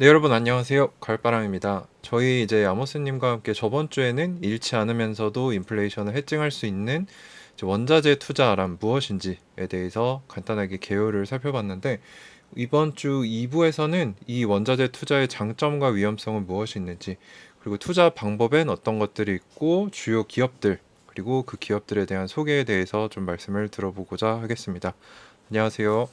네, 여러분 안녕하세요. 가을바람입니다. 저희 이제 아모스님과 함께 저번 주에는 잃지 않으면서도 인플레이션을 해칭할 수 있는 원자재 투자란 무엇인지에 대해서 간단하게 개요를 살펴봤는데 이번 주 2부에서는 이 원자재 투자의 장점과 위험성은 무엇이 있는지 그리고 투자 방법엔 어떤 것들이 있고 주요 기업들 그리고 그 기업들에 대한 소개에 대해서 좀 말씀을 들어보고자 하겠습니다. 안녕하세요.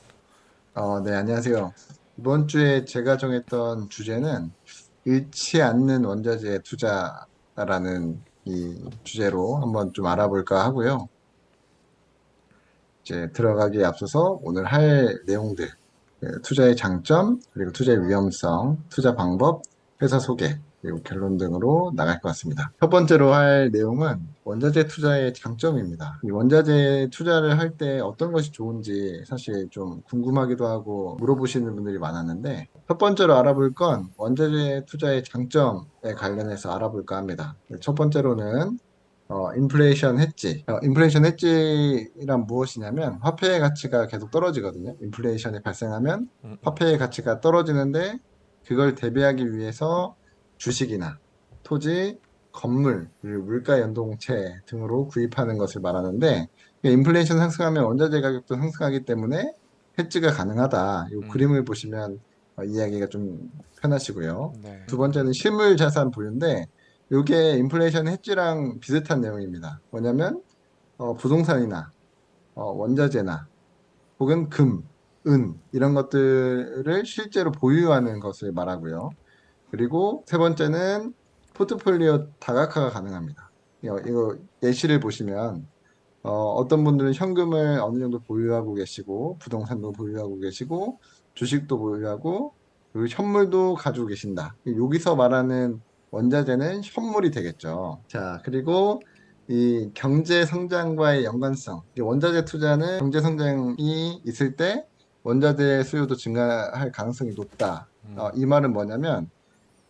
어, 네, 안녕하세요. 이번 주에 제가 정했던 주제는 잃지 않는 원자재 투자라는 이 주제로 한번 좀 알아볼까 하고요. 이제 들어가기에 앞서서 오늘 할 내용들, 그 투자의 장점, 그리고 투자의 위험성, 투자 방법, 회사 소개, 그리고 결론 등으로 나갈 것 같습니다. 첫 번째로 할 내용은 원자재 투자의 장점입니다. 이 원자재 투자를 할 때 어떤 것이 좋은지 사실 좀 궁금하기도 하고 물어보시는 분들이 많았는데 첫 번째로 알아볼 건 원자재 투자의 장점에 관련해서 알아볼까 합니다. 첫 번째로는 어, 인플레이션 해지. 어, 인플레이션 해지란 무엇이냐면 화폐의 가치가 계속 떨어지거든요. 인플레이션이 발생하면 음, 화폐의 가치가 떨어지는데 그걸 대비하기 위해서 주식이나 토지, 건물, 물가 연동체 등으로 구입하는 것을 말하는데 인플레이션 상승하면 원자재 가격도 상승하기 때문에 해지가 가능하다. 이 음. 그림을 보시면 어, 이해하기가 좀 편하시고요. 네. 두 번째는 실물 자산 보유인데 이게 인플레이션 해지랑 비슷한 내용입니다. 뭐냐면 어, 부동산이나 어, 원자재나 혹은 금, 은 이런 것들을 실제로 보유하는 것을 말하고요. 그리고 세 번째는 포트폴리오 다각화가 가능합니다. 이거, 예시를 보시면 어, 떤 분들은 현금을 어느 정도 보유하고 계시고 부동산도 보유하고 계시고 주식도 보유하고 그리고 현물도 가지고 계신다. 여기서 말하는 원자재는 현물이 되겠죠. 자, 그리고 이 경제 성장과의 연관성. 이 원자재 투자는 경제 성장이 있을 때 원자재 수요도 증가할 가능성이 높다. 음. 어, 이 말은 뭐냐면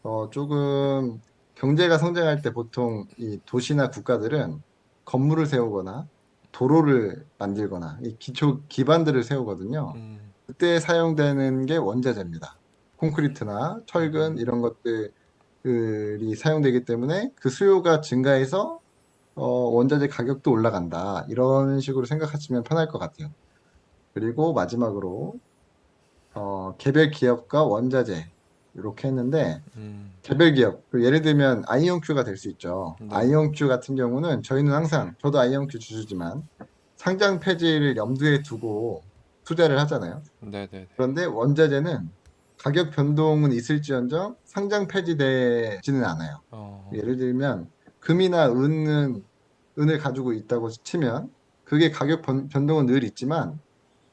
어, 조금 경제가 성장할 때 보통 이 도시나 국가들은 건물을 세우거나 도로를 만들거나 이 기초 기반들을 세우거든요. 음. 그때 사용되는 게 원자재입니다. 콘크리트나 철근 이런 것들이 사용되기 때문에 그 수요가 증가해서 어, 원자재 가격도 올라간다. 이런 식으로 생각하시면 편할 것 같아요. 그리고 마지막으로 어, 개별 기업과 원자재 이렇게 했는데 음. 개별 기업 그 예를 들면 아이언큐가 될 수 있죠. 네. 아이언큐 같은 경우는 저희는 항상 저도 아이언큐 주주지만 상장 폐지를 염두에 두고 투자를 하잖아요. 네네. 그런데 원자재는 가격 변동은 있을지언정 상장 폐지되지는 않아요. 어. 예를 들면 금이나 은은 은을 가지고 있다고 치면 그게 가격 변, 변동은 늘 있지만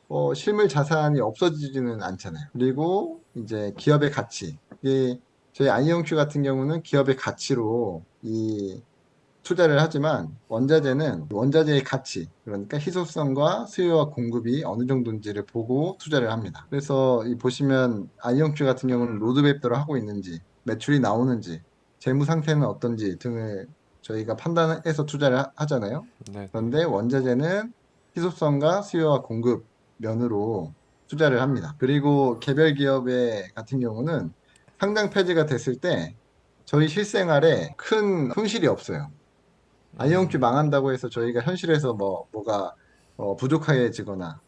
어, 실물 자산이 없어지지는 않잖아요. 그리고 이제 기업의 가치. 이게 저희 아이언큐 같은 경우는 기업의 가치로 이 투자를 하지만 원자재는 원자재의 가치, 그러니까 희소성과 수요와 공급이 어느 정도인지를 보고 투자를 합니다. 그래서 이 보시면 아이언큐 같은 경우는 로드맵대로 하고 있는지, 매출이 나오는지, 재무 상태는 어떤지 등을 저희가 판단해서 투자를 하- 하잖아요. 네. 그런데 원자재는 희소성과 수요와 공급 면으로 투자를 합니다. 그리고 개별 기업의 같은 경우는 상장 폐지가 됐을 때 저희 실생활에 큰 손실이 없어요. 아이언큐 망한다고 해서 저희가 현실에서 뭐 뭐가 어, 부족해지거나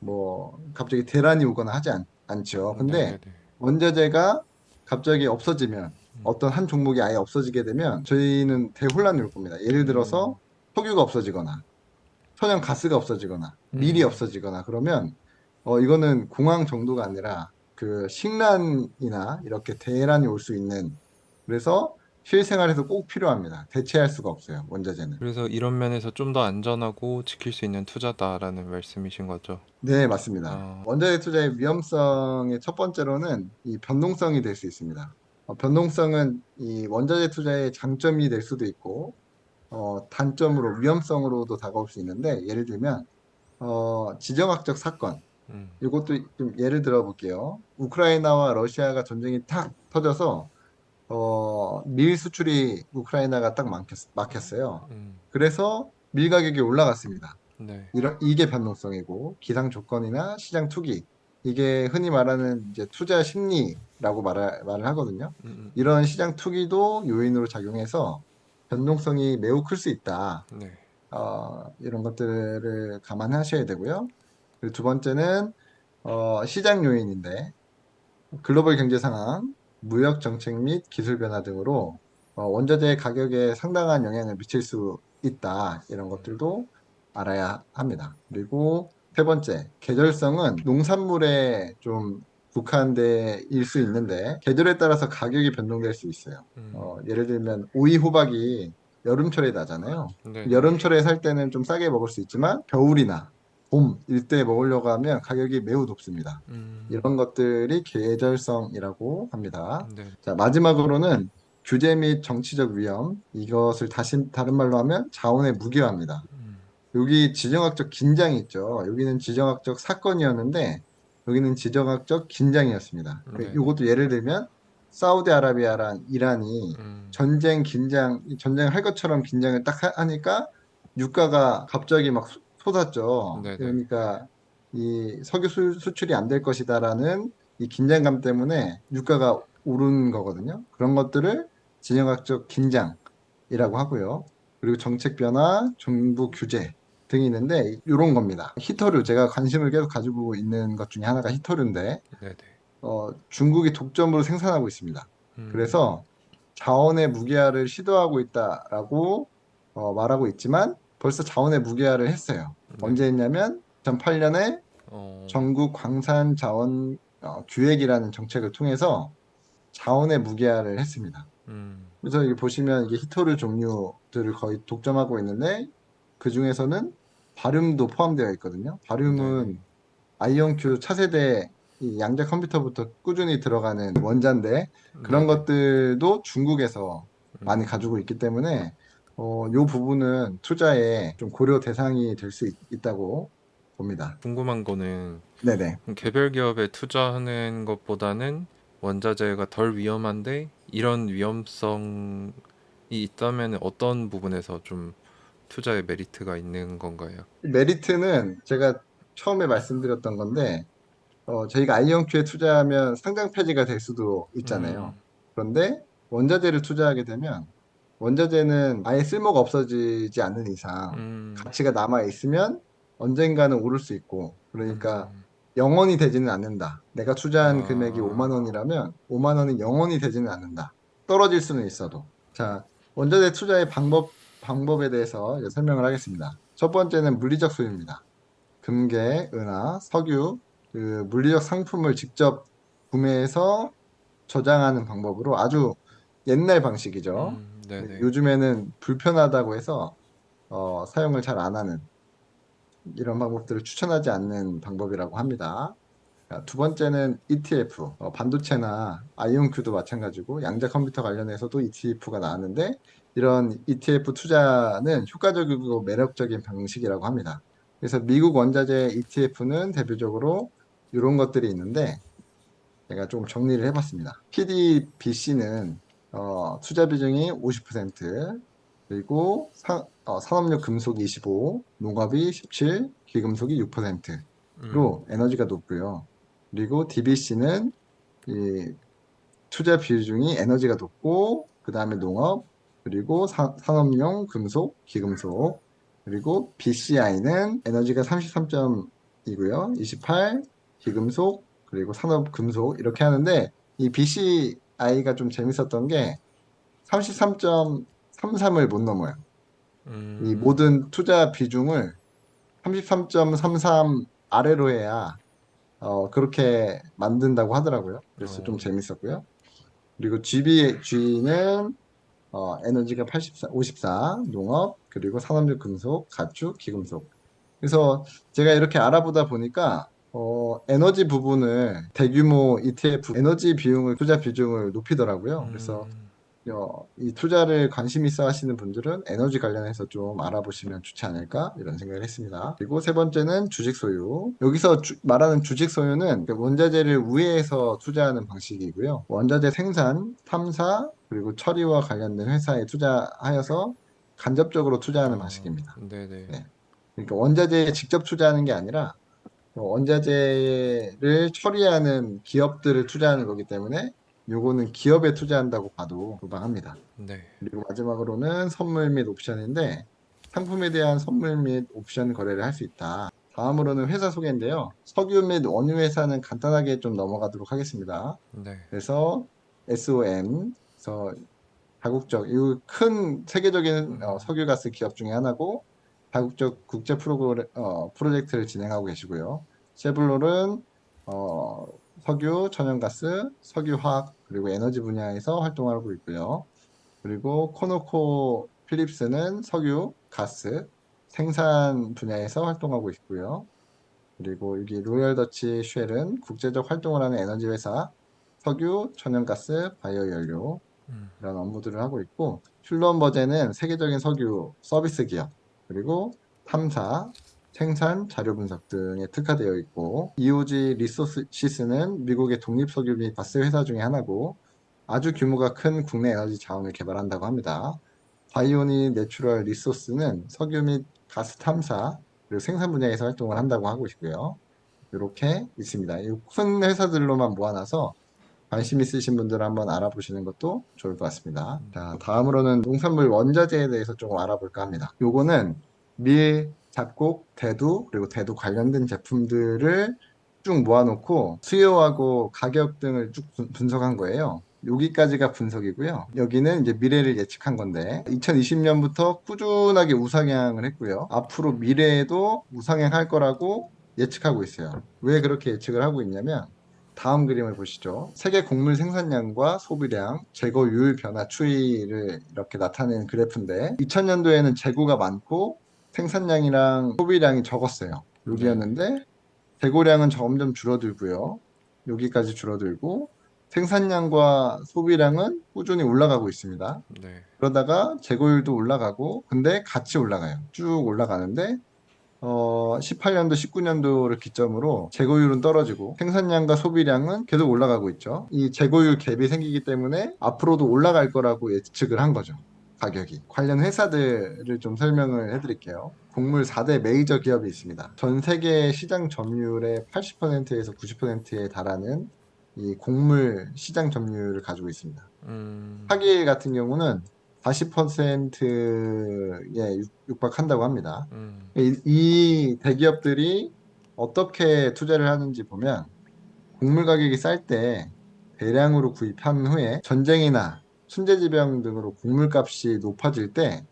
뭐 갑자기 대란이 오거나 하지 않, 않죠. 근데 네네네. 원자재가 갑자기 없어지면 어떤 한 종목이 아예 없어지게 되면 저희는 대혼란이 올 겁니다. 예를 들어서 석유가 없어지거나 천연 가스가 없어지거나 밀이 음. 없어지거나 그러면 어 이거는 공황 정도가 아니라 그 식란이나 이렇게 대란이 올 수 있는 그래서 실생활에서 꼭 필요합니다. 대체할 수가 없어요. 원자재는. 그래서 이런 면에서 좀 더 안전하고 지킬 수 있는 투자다라는 말씀이신 거죠. 네, 맞습니다. 아. 원자재 투자의 위험성의 첫 번째로는 이 변동성이 될 수 있습니다. 어, 변동성은 이 원자재 투자의 장점이 될 수도 있고, 어, 단점으로 위험성으로도 다가올 수 있는데, 예를 들면, 어, 지정학적 사건. 음. 이것도 좀 예를 들어 볼게요. 우크라이나와 러시아가 전쟁이 탁 터져서, 어, 밀 수출이 우크라이나가 딱 막혔, 막혔 어요. 음. 그래서 밀 가격이 올라갔습니다. 네. 이런 이게 변동성이고 기상 조건이나 시장 투기 이게 흔히 말하는 이제 투자 심리라고 말 말을 하거든요. 음, 이런 시장 투기도 요인으로 작용해서 변동성이 매우 클 수 있다. 음. 네. 어, 이런 것들을 감안하셔야 되고요. 그리고 두 번째는 어, 시장 요인인데 글로벌 경제 상황, 무역 정책 및 기술 변화 등으로 어, 원자재 가격에 상당한 영향을 미칠 수 있다. 이런 것들도 알아야 합니다. 그리고 세 번째, 계절성은 농산물에 좀 국한돼일 수 있는데 계절에 따라서 가격이 변동될 수 있어요. 음. 어, 예를 들면 오이, 호박이 여름철에 나잖아요. 네. 여름철에 살 때는 좀 싸게 먹을 수 있지만 겨울이나 봄 이때 먹으려고 하면 가격이 매우 높습니다. 음. 이런 것들이 계절성이라고 합니다. 네. 자, 마지막으로는 규제 및 정치적 위험 이것을 다시 다른 말로 하면 자원의 무기화입니다. 음. 여기 지정학적 긴장이 있죠. 여기는 지정학적 사건이었는데 여기는 지정학적 긴장이었습니다. 네. 이것도 예를 들면 사우디아라비아랑 이란이 음. 전쟁 긴장, 전쟁을 할 것처럼 긴장을 딱 하- 하니까 유가가 갑자기 막 솟- 솟았죠. 네네. 그러니까 이 석유 수, 수출이 안 될 것이다라는 이 긴장감 때문에 유가가 오른 거거든요. 그런 것들을 진영학적 긴장이라고 하고요. 그리고 정책 변화, 정부 규제 등이 있는데 이런 겁니다. 히터류 제가 관심을 계속 가지고 있는 것 중에 하나가 히터류인데 네네. 어, 중국이 독점으로 생산하고 있습니다. 음. 그래서 자원의 무기화를 시도하고 있다라고 어, 말하고 있지만 벌써 자원의 무기화를 했어요. 네. 언제 했냐면 2008년에 어. 전국 광산 자원 어, 기획이라는 정책을 통해서 자원의 무기화를 했습니다. 음. 그래서 여기 보시면 이게 히토류 종류들을 거의 독점하고 있는데 그 중에서는 바륨도 포함되어 있거든요. 바륨은 네네. 아이온큐 차세대 이 양자 컴퓨터부터 꾸준히 들어가는 원자인데 그런 네네. 것들도 중국에서 음. 많이 가지고 있기 때문에 어, 요 부분은 투자에 좀 고려 대상이 될 수 있다고 봅니다. 궁금한 거는 네네. 개별 기업에 투자하는 것보다는 원자재가 덜 위험한데 이런 위험성이 있다면 어떤 부분에서 좀 투자의 메리트가 있는 건가요? 메리트는 제가 처음에 말씀드렸던 건데 어, 저희가 아이온큐에 투자하면 상장 폐지가 될 수도 있잖아요. 그런데 원자재를 투자하게 되면 원자재는 아예 쓸모가 없어지지 않는 이상 음. 가치가 남아 있으면 언젠가는 오를 수 있고 그러니까 음. 영원히 되지는 않는다. 내가 투자한 아. 금액이 5만 원이라면 5만 원이 영원히 되지는 않는다. 떨어질 수는 있어도. 자, 원자재 투자의 방법 방법에 대해서 설명을 하겠습니다. 첫 번째는 물리적 소유입니다. 금괴, 은하, 석유, 그 물리적 상품을 직접 구매해서 저장하는 방법으로 아주 옛날 방식이죠. 음, 네네. 요즘에는 불편하다고 해서 어, 사용을 잘 안 하는 이런 방법들을 추천하지 않는 방법이라고 합니다. 자, 두 번째는 ETF, 어, 반도체나 아이온큐도 마찬가지고 양자 컴퓨터 관련해서도 ETF가 나왔는데 이런 ETF 투자는 효과적이고 매력적인 방식이라고 합니다. 그래서 미국 원자재 ETF는 대표적으로 이런 것들이 있는데 제가 좀 정리를 해봤습니다. PDBC는 어, 투자 비중이 50%, 그리고 사, 어, 산업용 금속이 25, 농업이 17, 기금속이 6%로 음. 에너지가 높고요. 그리고 DBC는 이 투자 비중이 에너지가 높고 그 다음에 농업 그리고 사- 산업용 금속, 기금속 그리고 BCI는 에너지가 33점이고요. 28 기금속 그리고 산업 금속 이렇게 하는데 이 BCI가 좀 재밌었던 게 33.33을 못 넘어요. 음. 이 모든 투자 비중을 33.33 아래로 해야 어, 그렇게 만든다고 하더라고요. 그래서 어. 좀 재밌었고요. 그리고 GBG는 어, 에너지가 84, 54, 농업, 그리고 산업용 금속, 가축, 기금속. 그래서 제가 이렇게 알아보다 보니까 어, 에너지 부분을 대규모 ETF 에너지 비용을 투자 비중을 높이더라고요. 그래서 음. 어, 이 투자를 관심 있어 하시는 분들은 에너지 관련해서 좀 알아보시면 좋지 않을까 이런 생각을 했습니다. 그리고 세 번째는 주식 소유. 여기서 주- 말하는 주식 소유는 그 원자재를 우회해서 투자하는 방식이고요. 원자재 생산, 탐사, 그리고 처리와 관련된 회사에 투자하여서 간접적으로 투자하는 아, 방식입니다. 네네. 네. 그러니까 원자재에 직접 투자하는 게 아니라 어, 원자재를 처리하는 기업들을 투자하는 거기 때문에 요거는 기업에 투자한다고 봐도 무방합니다. 네. 그리고 마지막으로는 선물 및 옵션인데 상품에 대한 선물 및 옵션 거래를 할 수 있다. 다음으로는 회사 소개인데요. 석유 및 원유 회사는 간단하게 좀 넘어가도록 하겠습니다. 네. 그래서 SOM, 그래서 다국적, 이 큰 세계적인 어, 석유가스 기업 중에 하나고 다국적 국제 프로그램, 어, 프로젝트를 진행하고 계시고요. 셰블롤은 어, 석유, 천연가스, 석유화학 그리고 에너지 분야에서 활동하고 있고요. 그리고 코노코 필립스는 석유, 가스, 생산 분야에서 활동하고 있고요. 그리고 여기 로열 더치 쉘은 국제적 활동을 하는 에너지 회사, 석유, 천연가스, 바이오 연료 음. 이런 업무들을 하고 있고 슐런 버제는 세계적인 석유 서비스 기업 그리고 탐사, 생산, 자료 분석 등에 특화되어 있고 EOG 리소시스는 미국의 독립 석유 및 가스 회사 중에 하나고 아주 규모가 큰 국내 에너지 자원을 개발한다고 합니다. 바이오니 내추럴 리소스는 석유 및 가스 탐사 그리고 생산 분야에서 활동을 한다고 하고 있고요. 이렇게 있습니다. 이 큰 회사들로만 모아놔서 관심 있으신 분들 한번 알아보시는 것도 좋을 것 같습니다. 자, 다음으로는 농산물 원자재에 대해서 조금 알아볼까 합니다. 요거는 밀, 잡곡, 대두, 그리고 대두 관련된 제품들을 쭉 모아놓고 수요하고 가격 등을 쭉 분- 분석한 거예요. 여기까지가 분석이고요. 여기는 이제 미래를 예측한 건데 2020년부터 꾸준하게 우상향을 했고요. 앞으로 미래에도 우상향할 거라고 예측하고 있어요. 왜 그렇게 예측을 하고 있냐면 다음 그림을 보시죠. 세계 곡물 생산량과 소비량, 재고율 변화 추이를 이렇게 나타내는 그래프인데 2000년도에는 재고가 많고 생산량이랑 소비량이 적었어요. 여기였는데 재고량은 점점 줄어들고요. 여기까지 줄어들고 생산량과 소비량은 꾸준히 올라가고 있습니다. 네. 그러다가 재고율도 올라가고 근데 같이 올라가요. 쭉 올라가는데 어 18년도, 19년도를 기점으로 재고율은 떨어지고 생산량과 소비량은 계속 올라가고 있죠. 이 재고율 갭이 생기기 때문에 앞으로도 올라갈 거라고 예측을 한 거죠. 가격이. 관련 회사들을 좀 설명을 해드릴게요. 곡물 4대 메이저 기업이 있습니다. 전 세계 시장 점유율의 80%에서 90%에 달하는 이 곡물 시장 점유율을 가지고 있습니다. 음. 하길 같은 경우는 40%에 육박한다고 합니다. 음. 이, 이 대기업들이 어떻게 투자를 하는지 보면 곡물 가격이 쌀 때 대량으로 구입한 후에 전쟁이나 순재지병 등으로 곡물 값이 높아질 때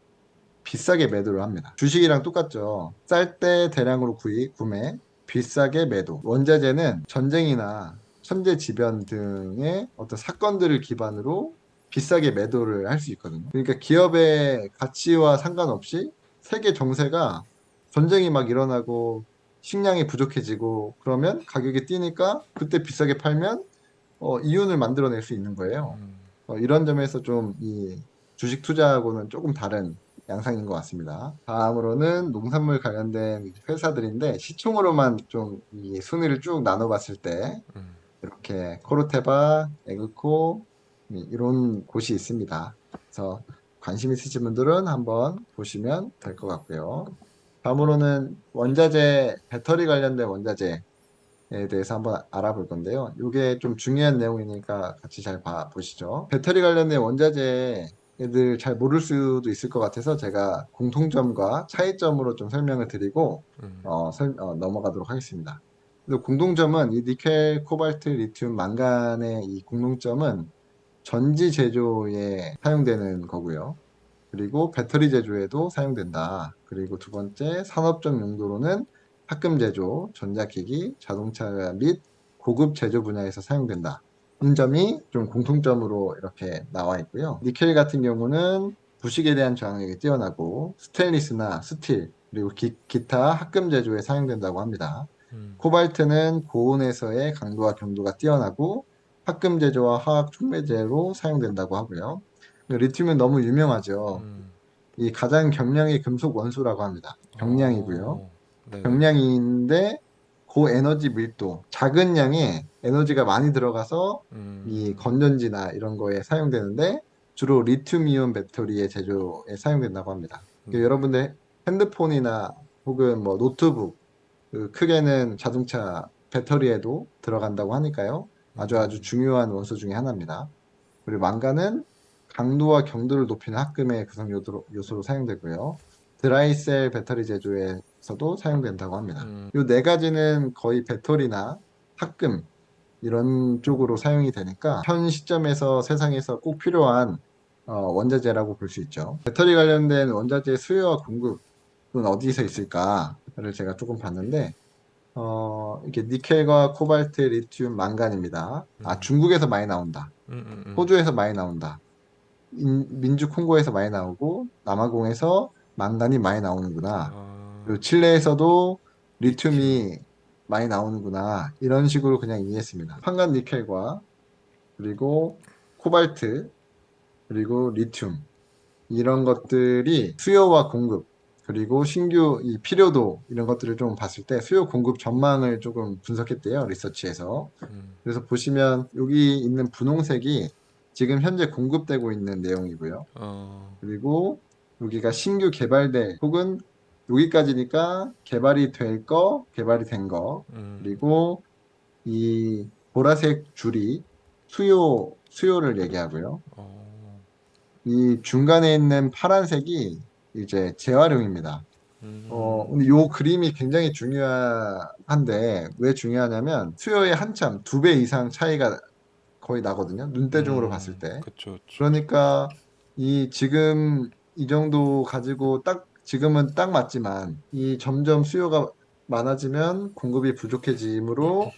비싸게 매도를 합니다. 주식이랑 똑같죠. 쌀 때 대량으로 구입, 구매, 비싸게 매도. 원자재는 전쟁이나 천재지변 등의 어떤 사건들을 기반으로 비싸게 매도를 할 수 있거든요. 그러니까 기업의 가치와 상관없이 세계 정세가 전쟁이 막 일어나고 식량이 부족해지고 그러면 가격이 뛰니까 그때 비싸게 팔면 어, 이윤을 만들어낼 수 있는 거예요. 음. 어, 이런 점에서 좀 이 주식 투자하고는 조금 다른 양상인 것 같습니다. 다음으로는 농산물 관련된 회사들인데 시총으로만 좀 이 순위를 쭉 나눠봤을 때 음. 이렇게 코르테바, 에그코 네, 이런 곳이 있습니다. 그래서 관심 있으신 분들은 한번 보시면 될 것 같고요. 다음으로는 원자재, 배터리 관련된 원자재에 대해서 한번 알아볼 건데요. 이게 좀 중요한 내용이니까 같이 잘 봐, 보시죠. 배터리 관련된 원자재 애들 잘 모를 수도 있을 것 같아서 제가 공통점과 차이점으로 좀 설명을 드리고 음. 어, 설- 어, 넘어가도록 하겠습니다. 공동점은 이 니켈, 코발트, 리튬, 망간의 이 공동점은 전지 제조에 사용되는 거고요. 그리고 배터리 제조에도 사용된다. 그리고 두 번째 산업적 용도로는 합금 제조, 전자기기, 자동차 및 고급 제조 분야에서 사용된다. 이 점이 좀 공통점으로 이렇게 나와 있고요. 니켈 같은 경우는 부식에 대한 저항력이 뛰어나고 스테인리스나 스틸 그리고 기, 타 합금 제조에 사용된다고 합니다. 음. 코발트는 고온에서의 강도와 경도가 뛰어나고 합금 제조와 화학 촉매제로 사용된다고 하고요. 리튬은 너무 유명하죠. 음. 이 가장 경량의 금속 원소라고 합니다. 경량이고요. 어. 네. 경량인데 고에너지 밀도, 작은 양의 에너지가 많이 들어가서 음. 이 건전지나 이런 거에 사용되는데 주로 리튬이온 배터리의 제조에 사용된다고 합니다. 음. 그 여러분들 핸드폰이나 혹은 뭐 노트북 그 크게는 자동차 배터리에도 들어간다고 하니까요. 아주 아주 중요한 원소 중에 하나입니다. 그리고 망간은 강도와 경도를 높이는 합금의 구성 요소로, 요소로 사용되고요. 드라이셀 배터리 제조에서도 사용된다고 합니다. 음. 이네 가지는 거의 배터리나 합금 이런 쪽으로 사용이 되니까 현 시점에서 세상에서 꼭 필요한 어, 원자재라고 볼 수 있죠. 배터리 관련된 원자재 수요와 공급은 어디서 있을까를 제가 조금 봤는데 어, 이게 니켈과 코발트, 리튬, 망간입니다. 아 음. 중국에서 많이 나온다. 음, 음, 음. 호주에서 많이 나온다. 인- 민주 콩고에서 많이 나오고 남아공에서 망간이 많이 나오는구나. 아, 그리고 칠레에서도 리튬이 많이 나오는구나. 이런 식으로 그냥 이해했습니다. 황간 니켈과 그리고 코발트 그리고 리튬 이런 것들이 수요와 공급 그리고 신규 이 필요도 이런 것들을 좀 봤을 때 수요 공급 전망을 조금 분석했대요. 리서치에서. 음, 그래서 보시면 여기 있는 분홍색이 지금 현재 공급되고 있는 내용이고요. 어, 그리고 여기가 신규 개발될 혹은 여기까지니까 개발이 될 거, 개발이 된 거. 음, 그리고 이 보라색 줄이 수요 수요를 얘기하고요. 어, 이 중간에 있는 파란색이 이제 재활용입니다. 음, 어, 근데 요 그림이 굉장히 중요한데 왜 중요하냐면 수요의 한참 두 배 이상 차이가 거의 나거든요. 눈대중으로 음, 봤을 때. 그쵸, 그쵸. 그러니까 이 지금 이 정도 가지고 딱 지금은 딱 맞지만 이 점점 수요가 많아지면 공급이 부족해지므로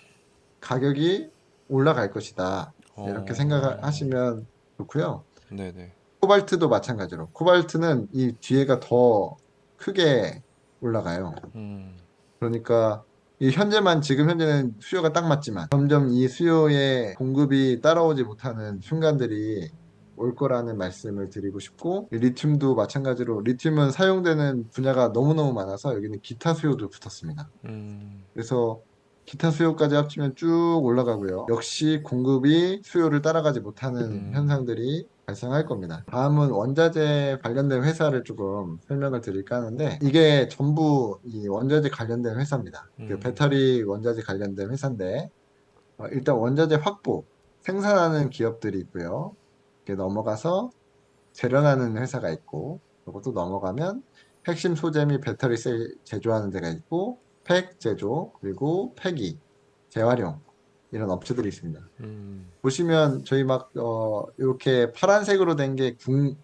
가격이 올라갈 것이다. 이렇게 어, 생각하시면 좋고요. 네네. 코발트도 마찬가지로 코발트는 이 뒤에가 더 크게 올라가요. 음, 그러니까 이 현재만 지금 현재는 수요가 딱 맞지만 점점 이 수요의 공급이 따라오지 못하는 순간들이 올 거라는 말씀을 드리고 싶고 이 리튬도 마찬가지로 리튬은 사용되는 분야가 너무너무 많아서 여기는 기타 수요도 붙었습니다. 음, 그래서 기타 수요까지 합치면 쭉 올라가고요. 역시 공급이 수요를 따라가지 못하는 음. 현상들이 발생할 겁니다. 다음은 원자재 관련된 회사를 조금 설명을 드릴까 하는데 이게 전부 이 원자재 관련된 회사입니다. 그 음. 배터리 원자재 관련된 회사인데 어, 일단 원자재 확보, 생산하는 기업들이 있고요. 이렇게 넘어가서 재련하는 회사가 있고 그것도 넘어가면 핵심 소재 및 배터리 셀 제조하는 데가 있고 팩 제조 그리고 폐기 재활용 이런 업체들이 있습니다. 음, 보시면 저희 막 어, 이렇게 파란색으로 된 게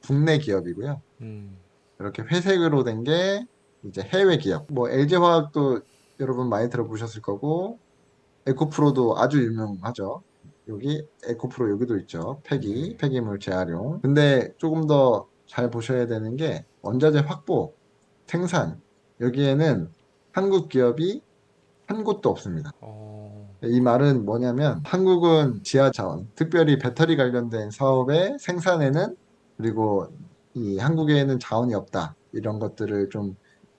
국내 기업이고요. 음, 이렇게 회색으로 된 게 이제 해외 기업. 뭐 LG화학도 여러분 많이 들어보셨을 거고 에코프로도 아주 유명하죠. 여기 에코프로 여기도 있죠. 폐기, 네. 폐기물 재활용. 근데 조금 더 잘 보셔야 되는 게 원자재 확보, 생산. 여기에는 한국 기업이 한 곳도 없습니다. 어, 이 말은 뭐냐면 한국은 지하 자원, 특별히 배터리 관련된 사업의 생산에는 그리고 이 한국에는 자원이 없다. 이런 것들을 좀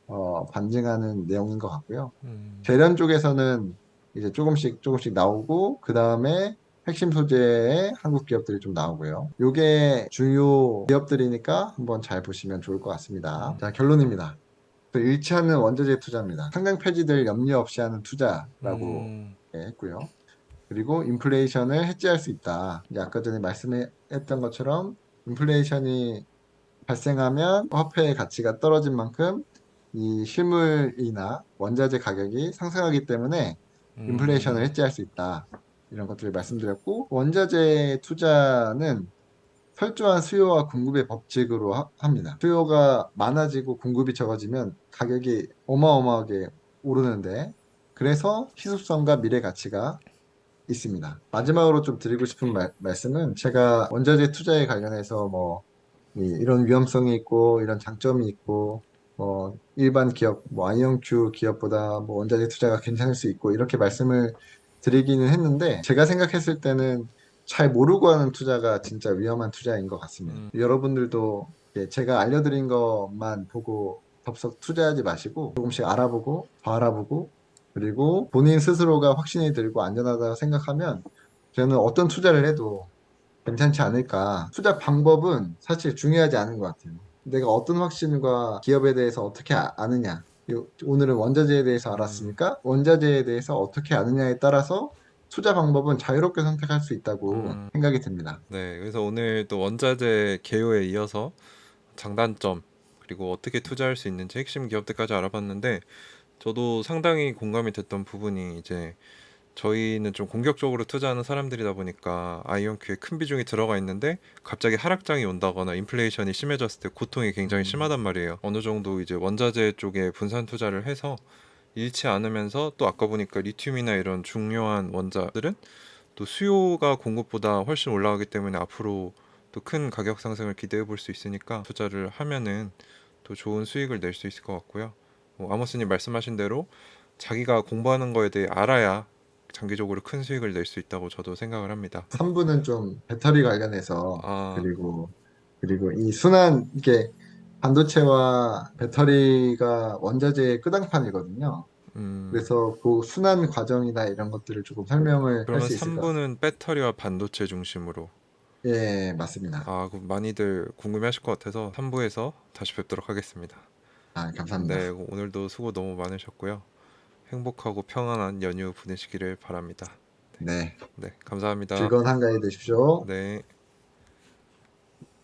어, 반증하는 내용인 것 같고요. 음, 재련 쪽에서는 이제 조금씩 조금씩 나오고 그 다음에 핵심 소재의 한국 기업들이 좀 나오고요. 요게 중요 기업들이니까 한번 잘 보시면 좋을 것 같습니다. 자, 결론입니다. 그 일치하는 원자재 투자입니다. 상장 폐지될 염려 없이 하는 투자라고 음, 했고요. 그리고 인플레이션을 해지할 수 있다. 아까 전에 말씀했던 것처럼 인플레이션이 발생하면 화폐의 가치가 떨어진 만큼 이 실물이나 원자재 가격이 상승하기 때문에 음, 인플레이션을 해지할 수 있다. 이런 것들을 말씀드렸고 원자재 투자는 철저한 수요와 공급의 법칙으로 하- 합니다. 수요가 많아지고 공급이 적어지면 가격이 어마어마하게 오르는데 그래서 희소성과 미래 가치가 있습니다. 마지막으로 좀 드리고 싶은 말, 말씀은 제가 원자재 투자에 관련해서 뭐 이- 이런 위험성이 있고 이런 장점이 있고 뭐 일반 기업 뭐 아이언큐 기업보다 뭐 원자재 투자가 괜찮을 수 있고 이렇게 말씀을 드리기는 했는데 제가 생각했을 때는 잘 모르고 하는 투자가 진짜 위험한 투자인 것 같습니다. 음. 여러분들도 예, 제가 알려드린 것만 보고 덥석 투자하지 마시고 조금씩 알아보고 더 알아보고 그리고 본인 스스로가 확신이 들고 안전하다고 생각하면 저는 어떤 투자를 해도 괜찮지 않을까. 투자 방법은 사실 중요하지 않은 것 같아요. 내가 어떤 확신과 기업에 대해서 어떻게 아, 아느냐 요- 오늘은 원자재에 대해서 알았으니까 원자재에 대해서 어떻게 아느냐에 따라서 투자 방법은 자유롭게 선택할 수 있다고 음. 생각이 듭니다. 네, 그래서 오늘 또 원자재 개요에 이어서 장단점 그리고 어떻게 투자할 수 있는지 핵심 기업들까지 알아봤는데 저도 상당히 공감이 됐던 부분이 이제 저희는 좀 공격적으로 투자하는 사람들이다 보니까 아이언큐에 큰 비중이 들어가 있는데 갑자기 하락장이 온다거나 인플레이션이 심해졌을 때 고통이 굉장히 음. 심하단 말이에요. 어느 정도 이제 원자재 쪽에 분산 투자를 해서 잃지 않으면서 또 아까 보니까 리튬이나 이런 중요한 원자들은 또 수요가 공급보다 훨씬 올라가기 때문에 앞으로 또 큰 가격 상승을 기대해 볼 수 있으니까 투자를 하면은 또 좋은 수익을 낼 수 있을 것 같고요. 뭐 아모스님 말씀하신 대로 자기가 공부하는 거에 대해 알아야 장기적으로 큰 수익을 낼 수 있다고 저도 생각을 합니다. 3부는 좀 배터리 관련해서 아, 그리고 그리고 이 순환 이게 반도체와 배터리가 원자재의 끄당판이거든요. 음, 그래서 그 순환 과정이나 이런 것들을 조금 설명을 할 수 있을 것 같아요. 3부는 배터리와 반도체 중심으로 예, 맞습니다. 아, 그럼 많이들 궁금해하실 것 같아서 3부에서 다시 뵙도록 하겠습니다. 아, 감사합니다. 네, 오늘도 수고 너무 많으셨고요. 행복하고 평안한 연휴 보내시기를 바랍니다. 네, 네, 감사합니다. 즐거운 한가위 되십시오. 네.